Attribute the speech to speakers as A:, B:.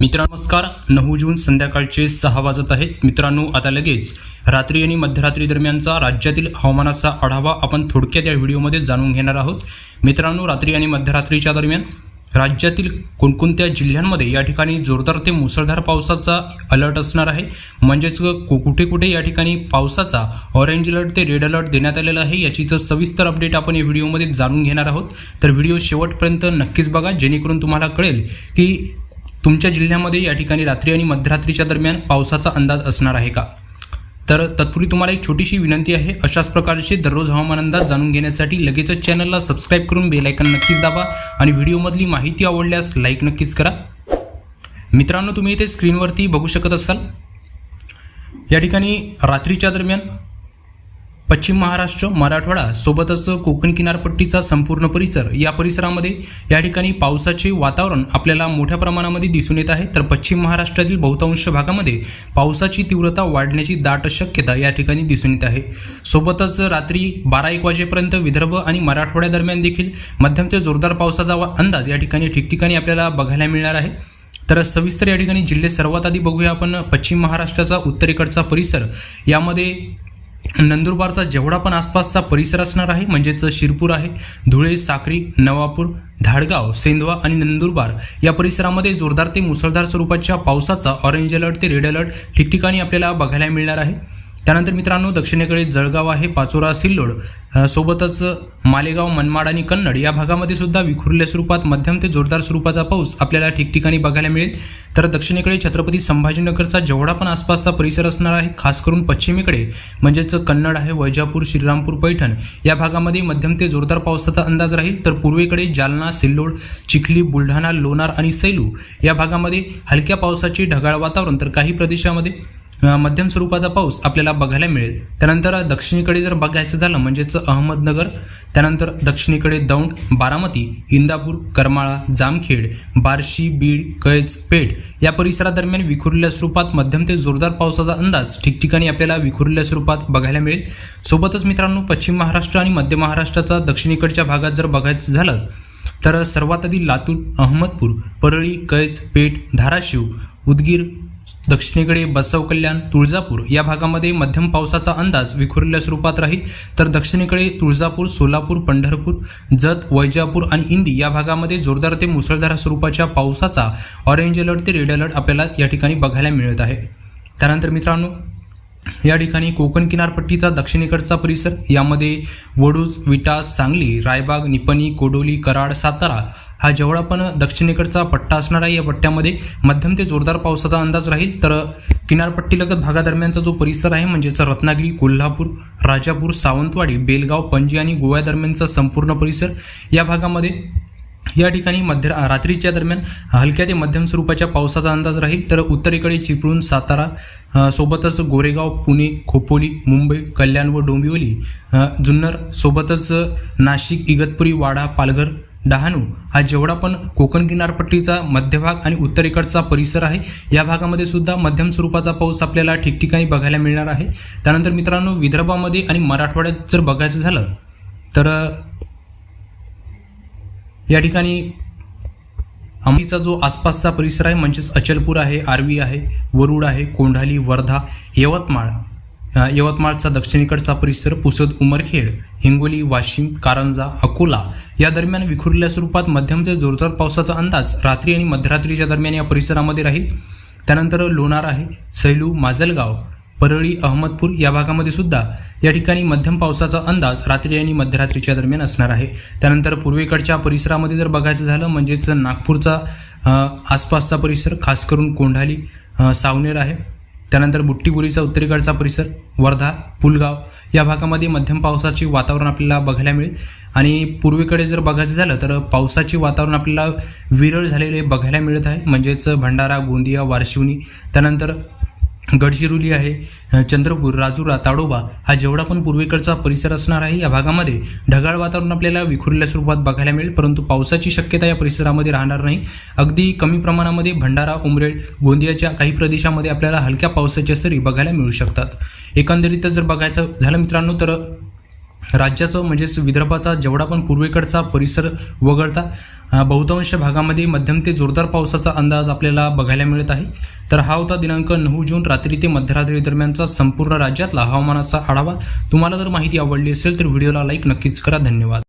A: मित्रांनो नमस्कार. नऊ जून संध्याकाळचे सहा वाजत आहेत. मित्रांनो आता लगेच रात्री आणि मध्यरात्री दरम्यानचा राज्यातील हवामानाचा आढावा आपण थोडक्यात या व्हिडिओमध्ये जाणून घेणार आहोत. मित्रांनो रात्री आणि मध्यरात्रीच्या दरम्यान राज्यातील कोणकोणत्या जिल्ह्यांमध्ये या ठिकाणी जोरदार ते मुसळधार पावसाचा अलर्ट असणार आहे? म्हणजेच कु- कुठे कुठे या ठिकाणी पावसाचा ऑरेंज अलर्ट ते रेड अलर्ट देण्यात आलेला आहे याचीच सविस्तर अपडेट आपण या व्हिडिओमध्ये जाणून घेणार आहोत. तर व्हिडिओ शेवटपर्यंत नक्कीच बघा जेणेकरून तुम्हाला कळेल की तुमच्या जिल्ह्यामध्ये या ठिकाणी रात्री आणि मध्यरात्रीच्या दरम्यान पावसाचा अंदाज असणार आहे का? तर तत्पूर्वी तुम्हाला एक छोटीशी विनंती आहे. अशाच प्रकारचे दररोज हवामान अंदाज जाणून घेण्यासाठी लगेचच चॅनलला सबस्क्राईब करून बेलायकन नक्कीच दाबा आणि व्हिडिओमधली माहिती आवडल्यास लाईक नक्कीच करा. मित्रांनो तुम्ही इथे स्क्रीनवरती बघू शकत असाल. या ठिकाणी रात्रीच्या दरम्यान पश्चिम महाराष्ट्र मराठवाडा सोबतच कोकण किनारपट्टीचा संपूर्ण परिसर या परिसरामध्ये या ठिकाणी पावसाचे वातावरण आपल्याला मोठ्या प्रमाणामध्ये दिसून येत आहे. तर पश्चिम महाराष्ट्रातील बहुतांश भागामध्ये पावसाची तीव्रता वाढण्याची दाट शक्यता या ठिकाणी दिसून येत आहे. सोबतच रात्री बारा एक वाजेपर्यंत विदर्भ आणि मराठवाड्यादरम्यान देखील मध्यम ते जोरदार पावसाचा अंदाज या ठिकाणी ठिकठिकाणी आपल्याला बघायला मिळणार आहे. तर सविस्तर या ठिकाणी जिल्हे सर्वात आधी बघूया आपण. पश्चिम महाराष्ट्राचा उत्तरेकडचा परिसर यामध्ये नंदुरबारचा जेवढा पण आसपासचा परिसर असणार आहे म्हणजेच शिरपूर आहे धुळे साक्री नवापूर धाडगाव सेंधवा आणि नंदुरबार या परिसरामध्ये जोरदार ते मुसळधार स्वरूपाच्या पावसाचा ऑरेंज अलर्ट ते रेड अलर्ट ठिकठिकाणी आपल्याला बघायला मिळणार आहे. त्यानंतर मित्रांनो दक्षिणेकडे जळगाव आहे पाचोरा सिल्लोड. सोबतच मालेगाव मनमाड आणि कन्नड या भागामध्ये सुद्धा विखुरल्या स्वरूपात मध्यम ते जोरदार स्वरूपाचा पाऊस आपल्याला ठिकठिकाणी बघायला मिळेल. तर दक्षिणेकडे छत्रपती संभाजीनगरचा जेवढा पण आसपासचा परिसर असणार आहे खास करून पश्चिमेकडे म्हणजेच कन्नड आहे वैजापूर श्रीरामपूर पैठण या भागामध्ये मध्यम ते जोरदार पावसाचा अंदाज राहील. तर पूर्वेकडे जालना सिल्लोड चिखली बुलढाणा लोणार आणि सैलू या भागामध्ये हलक्या पावसाचे ढगाळ वातावरण. तर काही प्रदेशामध्ये मध्यम स्वरूपाचा पाऊस आपल्याला बघायला मिळेल. त्यानंतर दक्षिणेकडे जर बघायचं झालं म्हणजेच अहमदनगर त्यानंतर दक्षिणेकडे दौंड बारामती इंदापूर करमाळा जामखेड बार्शी बीड कैज पेठ या परिसरादरम्यान विखुरलेल्या स्वरूपात मध्यम ते जोरदार पावसाचा अंदाज ठिकठिकाणी आपल्याला विखुरलेल्या स्वरूपात बघायला मिळेल. सोबतच मित्रांनो पश्चिम महाराष्ट्र आणि मध्य महाराष्ट्राचा दक्षिणेकडच्या भागात जर बघायचं झालं तर सर्वात आधी लातूर अहमदपूर परळी कैज पेठ धाराशिव उदगीर दक्षिणेकडे बसव कल्याण तुळजापूर या भागामध्ये मध्यम पावसाचा अंदाज विखुरलेल्या स्वरूपात राहील. तर दक्षिणेकडे तुळजापूर सोलापूर पंढरपूर जत वैजापूर आणि इंदी या भागामध्ये जोरदार ते मुसळधार स्वरूपाच्या पावसाचा ऑरेंज अलर्ट ते रेड अलर्ट आपल्याला या ठिकाणी बघायला मिळत आहे. त्यानंतर मित्रांनो या ठिकाणी कोकण किनारपट्टीचा दक्षिणेकडचा परिसर यामध्ये वडूज विटा सांगली रायबाग निपणी कोडोली कराड सातारा हा जेवढा पण दक्षिणेकडचा पट्टा असणार आहे या पट्ट्यामध्ये मध्यम ते जोरदार पावसाचा अंदाज राहील. तर किनारपट्टीलगत भागादरम्यानचा जो परिसर आहे म्हणजेच रत्नागिरी कोल्हापूर राजापूर सावंतवाडी बेलगाव पणजी आणि गोव्या दरम्यानचा संपूर्ण परिसर या भागामध्ये या ठिकाणी मध्य रात्रीच्या दरम्यान हलक्या ते मध्यम स्वरूपाच्या पावसाचा अंदाज राहील. तर उत्तरेकडे चिपळूण सातारा सोबतच गोरेगाव पुणे खोपोली मुंबई कल्याण व डोंबिवली जुन्नर सोबतच नाशिक इगतपुरी वाडा पालघर डहाणू हा जेवढा पण कोकण किनारपट्टीचा मध्यभाग आणि उत्तरेकडचा परिसर आहे या भागामध्ये सुद्धा मध्यम स्वरूपाचा पाऊस आपल्याला ठिकठिकाणी बघायला मिळणार आहे. त्यानंतर मित्रांनो विदर्भामध्ये आणि मराठवाड्यात जर बघायचं झालं तर या ठिकाणी अमलीचा जो आसपासचा परिसर आहे म्हणजेच अचलपूर आहे आर्वी आहे वरुड आहे कोंढाली वर्धा यवतमाळ यवतमाळचा दक्षिणेकडचा परिसर पुसद उमरखेड हिंगोली वाशिम कारंजा अकोला या दरम्यान विखुरलेल्या स्वरूपात मध्यम ते जोरदार पावसाचा अंदाज रात्री आणि मध्यरात्रीच्या दरम्यान या परिसरामध्ये राहील. त्यानंतर लोणार आहे सैलू माजलगाव परळी अहमदपूर या भागामध्ये सुद्धा या ठिकाणी मध्यम पावसाचा अंदाज रात्री आणि मध्यरात्रीच्या दरम्यान असणार आहे. त्यानंतर पूर्वेकडच्या परिसरामध्ये जर बघायचं झालं म्हणजेच नागपूरचा आसपासचा परिसर खास करून कोंढाली सावनेर आहे. त्यानंतर बुट्टीपुरीचा उत्तरेकडचा परिसर वर्धा पुलगाव या भागामध्ये मध्यम पावसाचे वातावरण आपल्याला बघायला मिळेल. आणि पूर्वेकडे जर बघायचं झालं तर पावसाचे वातावरण आपल्याला विरळ झालेले बघायला मिळत आहे. म्हणजेच भंडारा गोंदिया वारशिवनी. त्यानंतर गडचिरोली आहे चंद्रपूर राजुरा ताडोबा हा जेवढा पण पूर्वेकडचा परिसर असणार आहे या भागामध्ये ढगाळ वातावरण आपल्याला विखुरल्या स्वरूपात बघायला मिळेल परंतु पावसाची शक्यता या परिसरामध्ये राहणार नाही. अगदी कमी प्रमाणामध्ये भंडारा उमरेड गोंदियाच्या काही प्रदेशामध्ये आपल्याला हलक्या पावसाच्या सरी बघायला मिळू शकतात. एकंदरीत जर बघायचं झालं मित्रांनो तर राज्याचं म्हणजेच विदर्भाचा जेवढा पण पूर्वेकडचा परिसर वगळता बहुतांश भागामध्ये मध्यम ते जोरदार पावसाचा अंदाज आपल्याला बघायला मिळत आहे. तर हा होता दिनांक नऊ जून रात्री ते मध्यरात्री दरम्यानचा संपूर्ण राज्यातला हवामानाचा आढावा. तुम्हाला जर माहिती आवडली असेल तर व्हिडिओला लाईक नक्कीच करा. धन्यवाद.